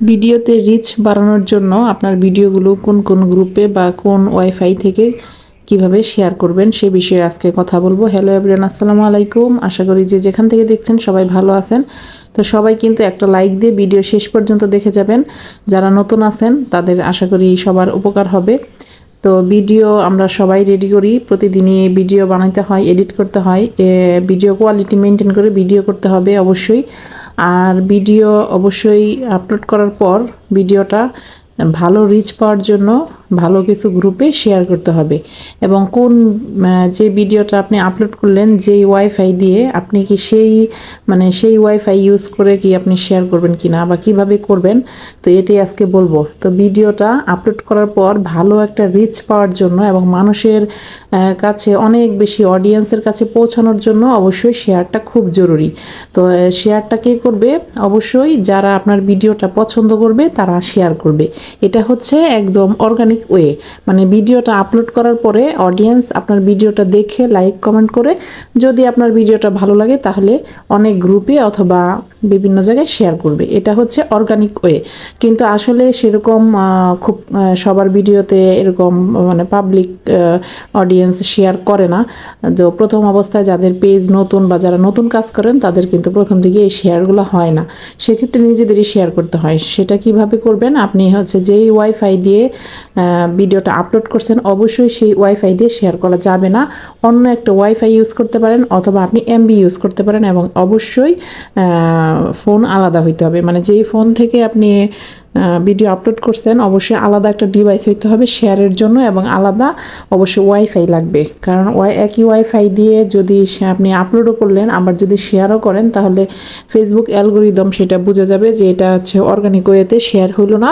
ভিডিওতে রিচ বাড়ানোর জন্য আপনার ভিডিওগুলো কোন কোন গ্রুপে বা কোন ওয়াইফাই থেকে কীভাবে শেয়ার করবেন সে বিষয়ে আজকে কথা বলব। হ্যালো এভরিয়ান আসসালামু আলাইকুম। আশা করি যে যেখান থেকে দেখছেন সবাই ভালো আছেন। তো সবাই কিন্তু একটা লাইক দিয়ে ভিডিও শেষ পর্যন্ত দেখে যাবেন। যারা নতুন আছেন, তাদের আশা করি সবার উপকার হবে। তো ভিডিও আমরা সবাই রেডি করি। প্রতিদিনই ভিডিও বানাইতে হয় এডিট করতে হয়। ভিডিও কোয়ালিটি মেনটেন করে ভিডিও করতে হবে অবশ্যই। আর ভিডিও অবশ্যই আপলোড করার পর ভিডিওটা ভালো রিচ পাওয়ার জন্য ভালো কিছু গ্রুপে শেয়ার করতে হবে। এবং কোন যে ভিডিওটা আপনি আপলোড করলেন, যেই ওয়াইফাই দিয়ে আপনি কি সেই মানে সেই ওয়াইফাই ইউজ করে কি আপনি শেয়ার করবেন কি না বা কীভাবে করবেন, তো এটাই আজকে বলব। তো ভিডিওটা আপলোড করার পর ভালো একটা রিচ পাওয়ার জন্য এবং মানুষের কাছে অনেক বেশি অডিয়েন্সের কাছে পৌঁছানোর জন্য অবশ্যই শেয়ারটা খুব জরুরি। তো শেয়ারটা কে করবে? অবশ্যই যারা আপনার ভিডিওটা পছন্দ করবে, তারা শেয়ার করবে। এটা হচ্ছে একদম অর্গানিক ওয়ে মানে ভিডিওটা আপলোড করার পরে অডিয়েন্স আপনার ভিডিওটা দেখে লাইক কমেন্ট করে। যদি আপনার ভিডিওটা ভালো লাগে, তাহলে অনেক গ্রুপে অথবা বিভিন্ন জায়গায় শেয়ার করবে। এটা হচ্ছে অর্গানিক ওয়ে কিন্তু আসলে সেরকম খুব সবার ভিডিওতে এরকম মানে পাবলিক অডিয়েন্স শেয়ার করে না। তো প্রথম অবস্থায় যাদের পেজ নতুন বা যারা নতুন কাজ করেন, তাদের কিন্তু প্রথম দিকে এই শেয়ারগুলো হয় না। সেক্ষেত্রে নিজেদেরই শেয়ার করতে হয়। সেটা কীভাবে করবেন? আপনি হচ্ছে যেই ওয়াইফাই দিয়ে ভিডিওটা আপলোড করছেন, অবশ্যই সেই ওয়াইফাই দিয়ে শেয়ার করা যাবে না। অন্য একটা ওয়াইফাই ইউজ করতে পারেন অথবা আপনি এমবি ইউজ করতে পারেন এবং অবশ্যই ফোন আলাদা হইতে হবে। মানে যেই ফোন থেকে আপনি ভিডিও আপলোড করছেন, অবশ্যই আলাদা একটা ডিভাইস হইতে হবে শেয়ারের জন্য এবং আলাদা অবশ্যই ওয়াইফাই লাগবে। কারণ ওয়াই, একই ওয়াইফাই দিয়ে যদি আপনি আপলোডও করলেন, আবার যদি শেয়ারও করেন, তাহলে ফেসবুক অ্যালগোরিদম সেটা বুঝে যাবে যে এটা হচ্ছে অর্গানিক ওয়েতে শেয়ার হইল না।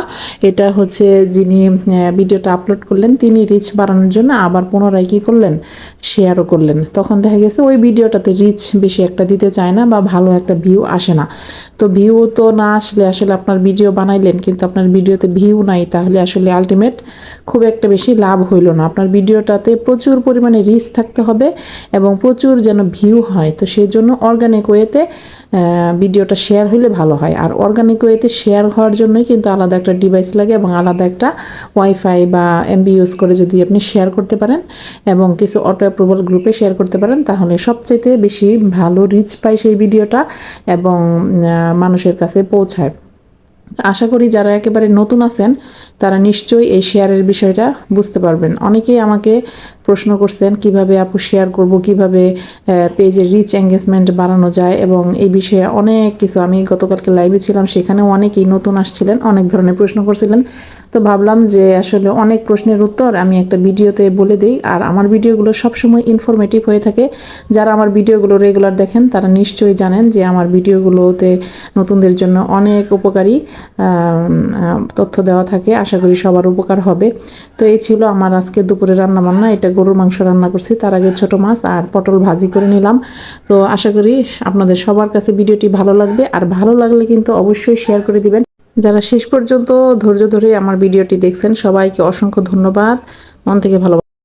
এটা হচ্ছে যিনি ভিডিওটা আপলোড করলেন, তিনি রিচ বাড়ানোর জন্য আবার পুনরায় কী করলেন? শেয়ারও করলেন। তখন দেখা গেছে ওই ভিডিওটাতে রিচ বেশি একটা দিতে চায় না বা ভালো একটা ভিউ আসে না। তো ভিউ তো না আসলে আসলে আপনার ভিডিও বানাইলেন, কিন্তু আপনার ভিডিওতে ভিউ নাই, তাহলে আসলে আলটিমেট খুব একটা বেশি লাভ হইল না। আপনার ভিডিওটাতে প্রচুর পরিমাণে রিচ থাকতে হবে এবং প্রচুর যেন ভিউ হয়, তো সেই জন্য অর্গানিক ওয়েতে ভিডিওটা শেয়ার হইলে ভালো হয়। আর অর্গানিক ওয়েতে শেয়ার হওয়ার জন্যই কিন্তু আলাদা একটা ডিভাইস লাগে এবং আলাদা একটা ওয়াইফাই বা এমবি ইউজ করে যদি আপনি শেয়ার করতে পারেন এবং কিছু অটো অ্যাপ্রুভাল গ্রুপে শেয়ার করতে পারেন, তাহলে সবচাইতে বেশি ভালো রিচ পায় সেই ভিডিওটা এবং মানুষের কাছে পৌঁছায়। আশা করি যারা একেবারে নতুন আছেন, তারা নিশ্চয়ই এই শেয়ারের বিষয়টা বুঝতে পারবেন। অনেকেই আমাকে প্রশ্ন করছেন, কীভাবে আপু শেয়ার করব, কীভাবে পেজের রিচ এঙ্গেজমেন্ট বাড়ানো যায় এবং এই বিষয়ে অনেক কিছু। আমি গতকালকে লাইভে ছিলাম, সেখানেও অনেকেই নতুন আসছিলেন, অনেক ধরনের প্রশ্ন করছিলেন। তো ভাবলাম যে আসলে অনেক প্রশ্নের উত্তর আমি একটা ভিডিওতে বলে দিই। আর আমার ভিডিওগুলো সবসময় ইনফরমেটিভ হয়ে থাকে। যারা আমার ভিডিওগুলো রেগুলার দেখেন, তারা নিশ্চয়ই জানেন যে আমার ভিডিওগুলোতে নতুনদের জন্য অনেক উপকারী তথ্য দেওয়া থাকে। আশা করি সবার উপকার হবে। তো এই ছিল আমার আজকে দুপুরে রান্না বান্না এটা গরুর মাংস রান্না করছি, তার আগে ছোট মাছ আর পটল ভাজি করে নিলাম। তো আশা করি আপনাদের সবার কাছে ভিডিওটি ভালো লাগবে, আর ভালো লাগলে কিন্তু অবশ্যই শেয়ার করে দিবেন। যারা শেষ পর্যন্ত ধৈর্য ধরে আমার ভিডিওটি দেখছেন, সবাইকে অসংখ্য ধন্যবাদ। মন থেকে ভালো